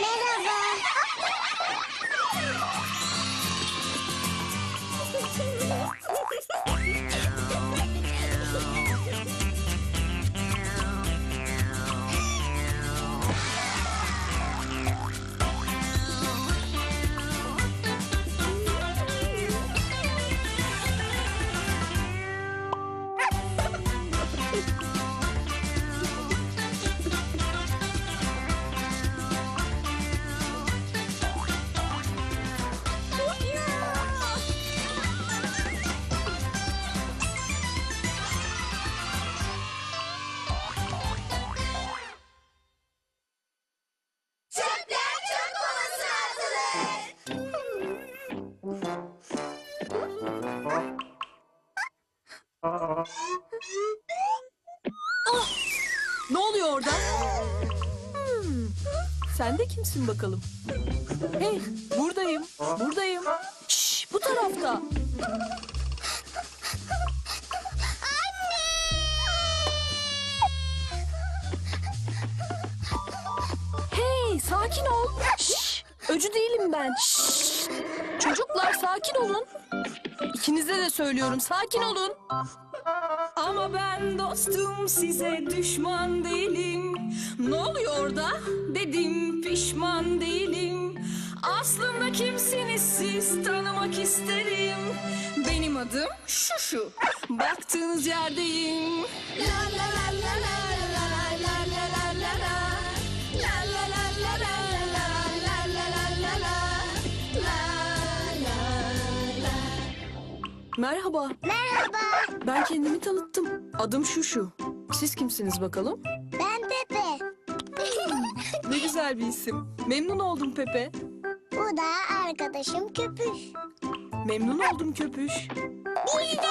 Merhaba. Ne oluyor orada? Hmm, Sen de kimsin bakalım? Hey, buradayım, buradayım. Şş, bu tarafta. Hey, sakin ol. Şş, öcü değilim ben. Şş, çocuklar sakin olun. İkinize de söylüyorum, sakin olun. Ama ben dostum size düşman değilim. Ne oluyor orada? Dedim pişman değilim. Aslında kimsiniz siz tanımak isterim. Benim adım şu. Baktığınız yerdeyim. La la la la la Merhaba. Merhaba. Ben kendimi tanıttım. Adım şu şu. Siz kimsiniz bakalım? Ben Pepe. Ne güzel bir isim. Memnun oldum Pepe. Bu da arkadaşım Köpüş. Memnun oldum Köpüş. Biz de.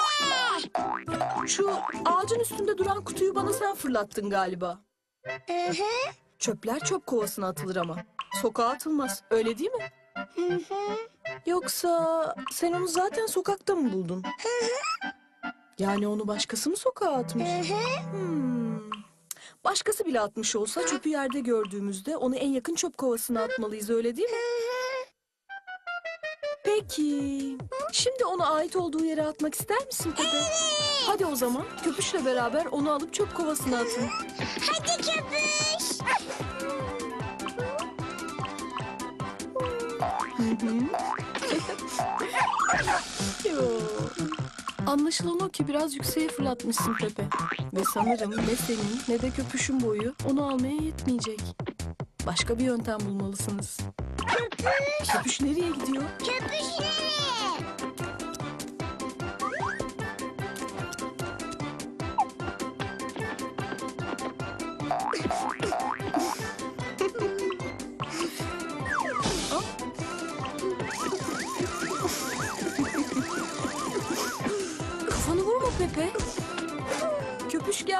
Şu ağacın üstünde duran kutuyu bana sen fırlattın galiba. Hı hı. Çöpler çöp kovasına atılır ama. Sokağa atılmaz. Öyle değil mi? Hı hı. Yoksa sen onu zaten sokakta mı buldun? Yani onu başkası mı sokağa atmış? Hı hı. Hmm. Başkası bile atmış olsa çöpü yerde gördüğümüzde onu en yakın çöp kovasına atmalıyız öyle değil mi? Peki. Şimdi ona ait olduğu yere atmak ister misin Pepe? Hadi o zaman köpüşle beraber onu alıp çöp kovasına atın. Hadi Köpüş. Yo. Anlaşılan o ki biraz yükseğe fırlatmışsın Pepe. Ve sanırım ne senin ne de köpüşün boyu onu almaya yetmeyecek. Başka bir yöntem bulmalısınız. Köpüş. Köpüş nereye gidiyor? Köpüş nereye?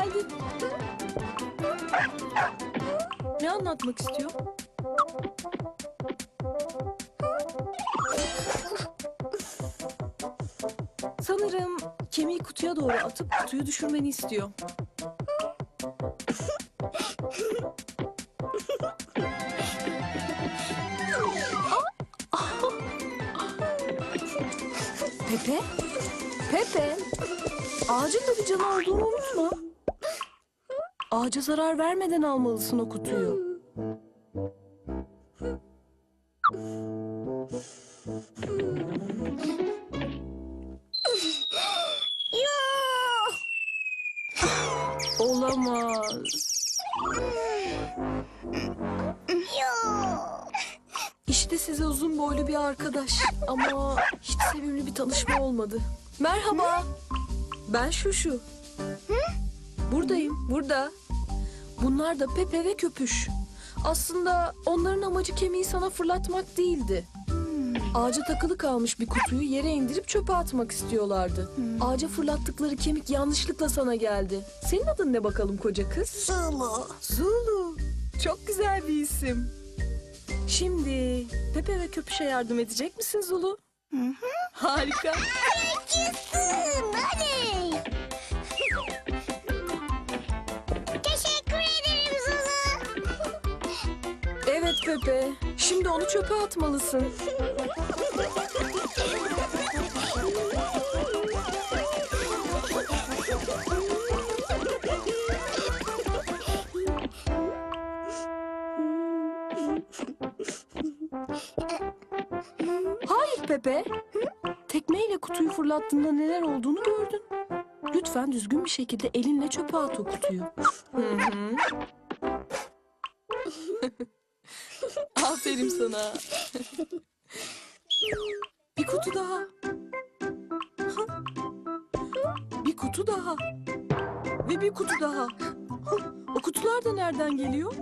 Geldi. Ne anlatmak istiyor? Sanırım kemiği kutuya doğru atıp kutuyu düşürmeni istiyor. Pepe? Pepe? Ağacın da bir canı olduğunu unutma. Ağaca zarar vermeden almalısın o kutuyu. Olamaz. İşte size uzun boylu bir arkadaş. Ama hiç sevimli bir tanışma olmadı. Merhaba. Ben Şuşu. Buradayım, burada. Bunlar da Pepe ve Köpüş. Aslında onların amacı kemiği sana fırlatmak değildi. Ağaca takılı kalmış bir kutuyu yere indirip çöpe atmak istiyorlardı. Ağaca fırlattıkları kemik yanlışlıkla sana geldi. Senin adın ne bakalım koca kız? Sulu. Zulu. Çok güzel bir isim. Şimdi Pepe ve Köpüş'e yardım edecek misin Zulu? Harika. Yaşasın. Hadi. Pepe. Şimdi onu çöpe atmalısın. Hayır Pepe. Tekmeyle kutuyu fırlattığında neler olduğunu gördün. Lütfen düzgün bir şekilde elinle çöpe at o kutuyu. Hı hı. Aferin sana. bir kutu daha. bir kutu daha. Ve bir kutu daha. O kutular da nereden geliyor?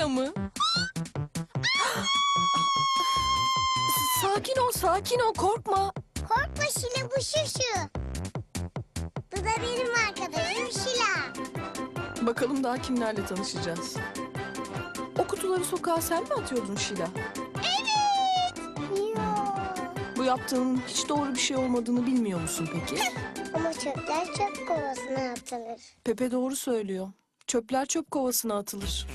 Şila mı? Sakin ol, sakin ol, korkma. Korkma Şila bu şuşu. Bu da benim arkadaşım Şila. Bakalım daha kimlerle tanışacağız. O kutuları sokağa sen mi atıyordun Şila? Yo. Bu yaptığının hiç doğru bir şey olmadığını bilmiyor musun peki? Ama çöpler çöp kovasına atılır. Pepe doğru söylüyor. Çöpler çöp kovasına atılır.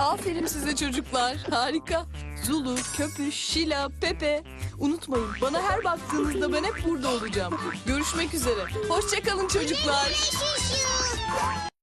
Aferin size çocuklar. Harika. Zulu, Köpüş, Şila, Pepe. Unutmayın bana her baktığınızda ben hep burada olacağım. Görüşmek üzere. Hoşçakalın çocuklar.